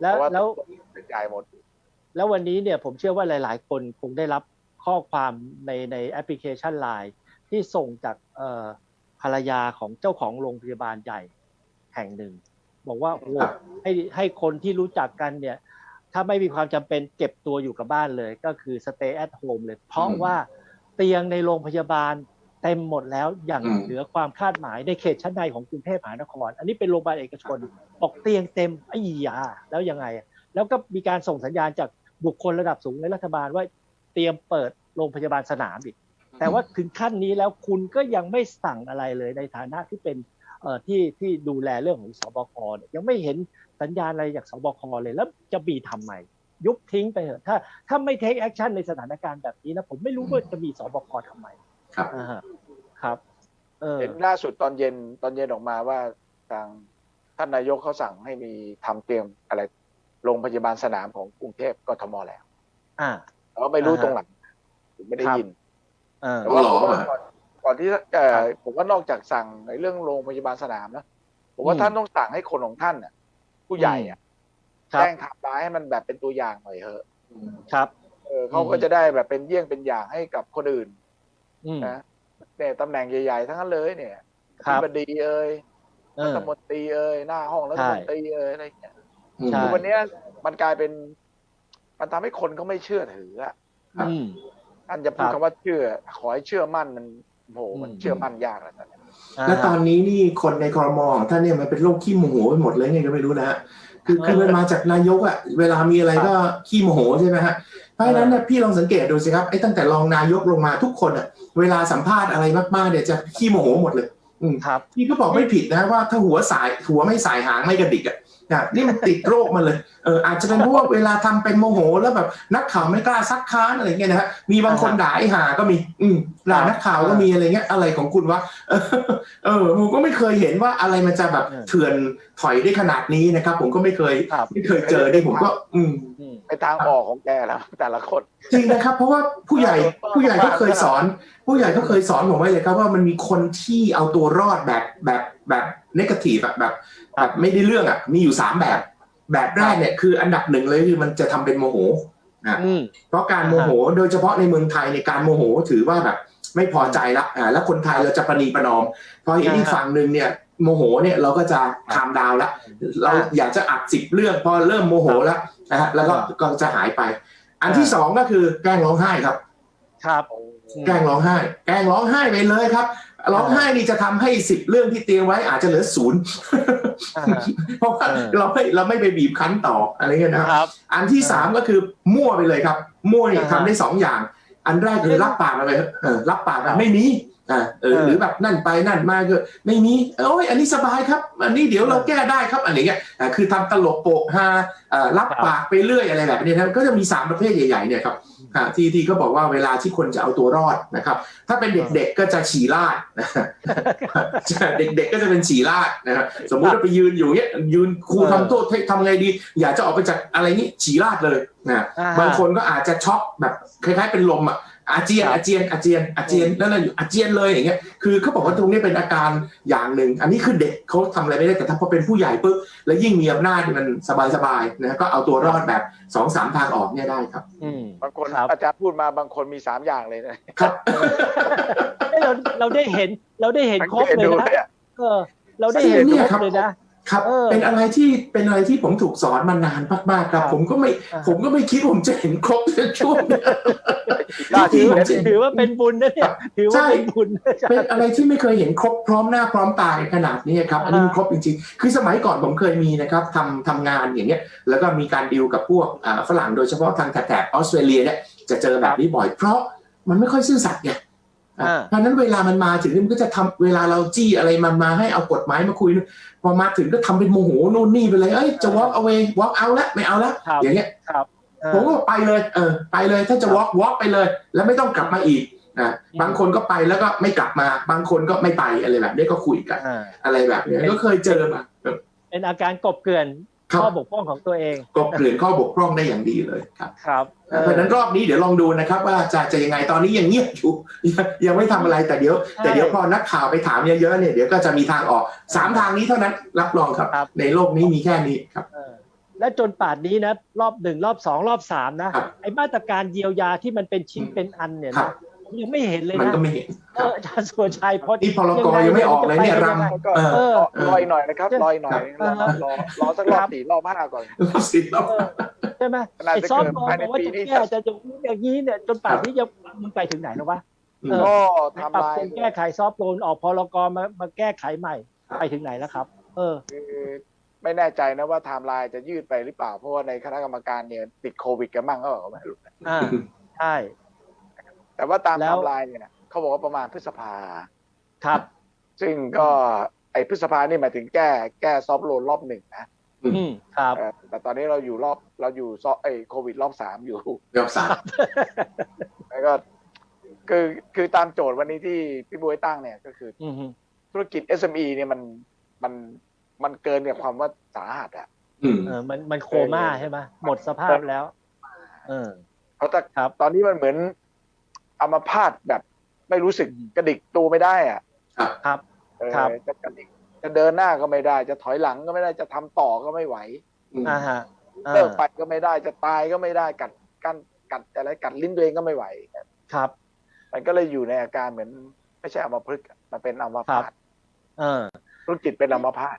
แล้เพวราะว่าแล้วเป็นจ่ายหมด แล้ววันนี้เนี่ยผมเชื่อว่าหลาย ๆ คนคงได้รับข้อความในในแอปพลิเคชัน Line ที่ส่งจากเอ่อภรรยาของเจ้าของโรงพยาบาลใหญ่แห่งหนึ่ง บอกว่าโอ้ครับให้ให้คนที่รู้จักกันเนี่ย ถ้าไม่มีความจำเป็นเก็บตัวอยู่กับบ้านเลย ก็คือ stay at home เลย เพราะว่าเตียงในโรงพยาบาล เต็มหมดแล้วอย่างอืมเหนือความคาดหมายในเขตชั้นในของกรุงเทพมหานคร อันนี้เป็นโรงพยาบาลเอกชนบอกเตียงเต็มไอ้ยาแล้วยังไงอะแล้วก็มีการส่งสัญญาณจากบุคคลระดับสูงในรัฐบาลว่าเตรียมเปิดโรงพยาบาลสนามอีกแต่ว่าถึงขั้นนี้แล้วคุณก็ยังไม่สั่งอะไรเลยในฐานะที่เป็นเอ่อที่ที่ดูแลเรื่องของสบคเนี่ยยังไม่เห็นสัญญาณอะไรจากสบคเลยแล้วจะบีทำไมยุบทิ้งไปเถอะถ้าถ้าไม่เทคแอคชั่นในสถานการณ์แบบนี้นะผมไม่รู้ว่าจะมีสบคทำไม ครับอ่าฮะครับ เออเห็นล่าสุดตอนเย็นตอนเย็นออกมาว่าทางท่านนายกเขาสั่งให้มีทำเตรียมอะไรโรงพยาบาลสนามของกรุงเทพกทมแล้วอ่าแต่ว่าไม่รู้อ่าฮะตรงหลังผมไม่ได้ครับยินเออแต่ว่าอ๋อผมว่าเหรอก่อนก่อนที่เอ่อครับผมว่านอกจากสั่งในเรื่องโรงพยาบาลสนามนะผมว่าอืมท่านต้องสั่งให้คนของท่านน่ะ ผู้ใหญ่อะครับแจ้งไทำร้ายให้มันแบบเป็นตัวอย่างหน่อยเถอะครับ เออเขาอืมก็จะได้แบบเป็นเยี่ยงเป็นอย่างให้กับคนอื่นอืม นะเนี่ยตำแหน่งใหญ่ๆทั้งนั้นเลยเนี่ยครับบดีเอ่ยเอรัอฐมนตรีเอ่ยหน้าห้องรัฐมนตรีเอ่ยอะไรอย่างเงี้ยอืมใช่คือวันเนี้ยมันกลายเป็น มันทำให้คนเขาไม่เชื่อถืออะครับอืมท่านจะพูดครับคำว่าเชื่อ ขอให้เชื่อมั่นมันโอ้โหมันอืมเชื่อมั่นยากแล้วตอนเนี้ยและตอนนี้นี่คนในครมของท่านเนี่ยมันเป็นโรคขี้โมโหไปหมดเลยไงก็ไม่รู้นะฮะคือคือมันมาจากนายกอะเวลามีอะไรก็ขี้โมโหใช่ไหมฮะเพ ราะฉะนั้นเนี่ยพี่ลองสังเกตดูสิครับไอ้ตั้งแต่รองนายกลงมาทุกคนอะเวลาสัมภาษณ์อะไรมากๆเนี่ยจะขี้โมโหหมดเลย อืมครับพี่ก็บอกไม่ผิดนะว่าถ้าหัวสายหัวไม่สายหางไม่กระดิกอะ นะนี่มันติดโรคมาเลยเอออาจจะเป็นเพราะว่าเวลาทำเป็นโมโห แล้วแบบนักข่าวไม่กล้าซักค้านอะไรเงี้ยนะฮะมีบางคนด่าไอ้ห่าก็มี อืมด่านักข่าวก็มีอะไรเงี้ยอะไรของคุณวะเออเออผมก็ไม่เคยเห็นว่าอะไรมันจะแบบเออเถื่อนถอยได้ขนาดนี้นะครับ ผมก็ไม่เคยครับไม่เคยเจอได้ผมก็อืมอืมไปทางออกของแกแล้วแต่ละคนจริงนะครับ เพราะว่าผู้ใหญ่ผู้ใหญ่ก็เคยสอน ผู้ใหญ่ก็เคยสอนผมไว้เลยครับว่ามันมีคนที่เอาตัวรอดแบบแบบแบบนกาทีฟแบบแบบแบบ ไม่ได้เรื่องอะ มีอยู่สามแบบ แบบแรกเนี่ยคืออันดับหนึ่งเลยคือมันจะทำเป็นโมโหนะอืมเพราะการโมโหโดยเฉพาะในเมืองไทยในการโมโหถือว่าแบบ ไม่พอใจละอ่าแล้วคนไทยเราจะประนีประนอม พอเห็นอีกฝั่งหนึ่งเนี่ยโมโหเนี่ยเราก็จะคามดาวละเราอยากจะอัดสิบเรื่องพอเริ่มโมโหแล้วนะฮะแล้วก็ก็จะหายไป อันที่สองก็คือแกล้งร้องไห้ครับ ครับแกล้งร้องไห้ แกล้งร้องไห้ไปเลยครับ ร้องไห้นี่จะทำให้สิบเรื่องที่เตรียมไว้อาจจะเหลือศูนย์อ่าฮะเพราะว่าเออเราไม่เราไม่ไปบีบคั้นต่ออะไรเงี้ยนะครับครับ อันที่สามก็คือมั่วไปเลยครับ มั่วเนี่ยอ่าฮะทำได้สองอย่าง อันแรกคือรับปากมาไปเออรับปากครัมาบไม่มี อ่าเออเออหรือแบบนั่นไปนั่นมาก็ไม่มีโอ้ยอันนี้สบายครับ อันนี้เดี๋ยวเราแก้ได้ครับอะไรเงี้ยอ่าคือทำตลกโปกฮาอ่ารับครับปากไปเรื่อยอะไรแบบนี้นะก็จะมีสามประเภทใหญ่ๆเนี่ยครับอ่าที่ที่ก็บอกว่าเวลาที่คนจะเอาตัวรอดนะครับ ถ้าเป็นเด็กๆก็จะฉี่ราดนะเด็กๆก็จะเป็นฉี่ราดนะครับสมมุติว่าไปยืนอยู่เนี้ยยืนครูเออทำโทษให้ทำไงดี อยากจะออกไปจากอะไรนี้ฉี่ราดเลยนะอ่าฮะบางคนก็อาจจะช็อกแบบคล้ายๆเป็นลมอะ อาเจียนครับอาเจียนอาเจียนอาเจียนแล้วเราอยู่อาเจียนเลยอย่างเงี้ยคือเขาบอกว่าตรงนี้เป็นอาการอย่างหนึ่ง อันนี้คือเด็กเขาทำอะไรไม่ได้แต่ถ้าพอเป็นผู้ใหญ่ปุ๊บแล้วยิ่งมีอำนาจมันสบายๆนะก็เอาตัวรอดแบบสองสามทางออกเนี่ยได้ครับอืมบางคนครับอาจารย์พูดมาบางคนมีสามอย่างเลยนะครับเอ้ยเราเราได้เห็นเราได้เห็นครบเลยสังนะกตดูอะเออเราได้เห็นเนี่ยคครัรบบเลยนะ ครับเออเป็นอะไรที่เป็นอะไรที่ผมถูกสอนมานานมากๆครับครับผมก็ไม่อ่าผมก็ไม่คิดผมจะเห็นครบในช่วงเนี้ยหน้าที่ผมเนี่ยจริงถือว่าเป็นบุญนะเนี่ยถือว่าใช่เป็นบุญนะอาจารเป็นย์อะไรที่ไม่เคยเห็นครบพร้อมหน้าพร้อมตาขนาดนี้ครับอันนี้มันครบจริงๆ คือสมัยก่อนผมเคยมีนะครับทำทำงานอย่างเงี้ยแล้วก็มีการดีลกับพวกอ่าฝรั่งโดยเฉพาะทางแถบออสเตรเลียเนี่ยจะเจอแบบนี้บ่อยเพราะมันไม่ค่อยซื่อสัตย์ไงอะอ่า เพราะฉะนั้นเวลามันมาถึงมันก็จะทำเวลาเราจี้อะไรมามาให้เอากฎหมายมาคุยพอมาถึงก็ทำเป็นโมโหนู่นนี่ไปเลยเอ้ยจะ walk away walk out แล้วไม่เอาแล้วครับอย่างเงี้ยครับเออผมก็บอกไปเลยเออไปเลยถ้าจะ walk walk ไปเลย แล้วไม่ต้องกลับมาอีกอะอืมบางคนก็ไปแล้วก็ไม่กลับมา บางคนก็ไม่ไปอะไรแบบนี้ก็คุยกันอ่าอะไรแบบนี้ก็เคยเจอมาเออเป็นอาการกบเกลื่อนครับ ข้อบกพร่องของตัวเองกบเกลื่อนข้อบกพร่องได้อย่างดีเลยครับครับเพราะฉะนั้นรอบนี้เดี๋ยวลองดูนะครับว่าจะจะยังไงตอนนี้ยังเงียบอยู่ยังยังไม่ทำอะไรแต่เดี๋ยว แต่เดี๋ยวพอนักข่าวไปถามเยอะๆเนี่ยเดี๋ยวก็จะมีทางออกสามทางนี้เท่านั้นรับรองครับครับในโลกนี้มีแค่นี้ครับเออและจนป่านนี้นะ รอบหนึ่งรอบสองรอบสามนะครับไอ้มาตรการเยียวยาที่มันเป็นชิ้นเป็นอันเนี่ยครันะบผม ยังไม่เห็นเลยมันนะก็ไม่เห็นเอออาจารย์สุวชัยเพราะนี่พลกยังไม่ออกเลยเนี่ยจะไปรังงไงก็เออเออ รออีกหน่อยนะครับ รออีกหน่อยครับรอรอรอสักรอบสี่รอบห้าก่อนสิบแล้วเออใช่ไหมน่าไอ้จะซอฟเกิต์ดบอลภายในบอกว่าปีจะนี้ แก้จะอย่างนี้อย่างนี้เนี่ย จนป่านนี้ยังมันไปถึงไหนแล้ววะ เออ ก็ปรับทำลายปรุงแก้ไขซอฟต์โลนออกพรกมามาแก้ไขใหม่ไปถึงไหนแล้วครับ เออ คือไม่แน่ใจนะว่าไทม์ไลน์จะยืดไปหรือเปล่า เพราะว่าในคณะกรรมการเนี่ยติดโควิดกันมั่งก็บอกไม่รู้นะอ่า ใช่ แต่ว่าตามแล้ไทวม์ไลน์เนี่ยเขาบอกว่าประมาณพฤษภาครับ ซึ่งก็ไอ้พฤษภานี่หมายถึงแก้แก้ซอฟต์โลนรอบหนึ่งนะอืมครับเออแต่ตอนนี้เราอยู่รอบเราอยู่ซอไอ้โควิดรอบสามอยู่เรียบสามแล้วก็คือคือตามโจทย์วันนี้ที่พี่บวยตั้งเนี่ยก็คืออืมธุรกิจ SME เนี่ยมันมันมันเกินกับความว่าสาหัสอะอืมเออมันมันโคม่าใช่ไหมหมดสภาพแล้ว เออเพราะแต่ครับตอนนี้มันเหมือน อัมพาตแบบ ไม่รู้สึกอืมกระดิกตัวไม่ได้อะครับเออครับ จะกระดิกจะเดินหน้าก็ไม่ได้ จะถอยหลังก็ไม่ได้จะทำต่อก็ไม่ไหวอ่าฮะอ่าเลิกไปก็ไม่ได้จะตายก็ไม่ได้กัดกันกัดอะไรกัดลิ้นตัวเองก็ไม่ไหว ครับ มันก็เลยอยู่ในอาการเหมือน ไม่ใช่อัมพฤกษ์อะมันเป็นอัมพาตเออธุรกิจเป็นอัมพาต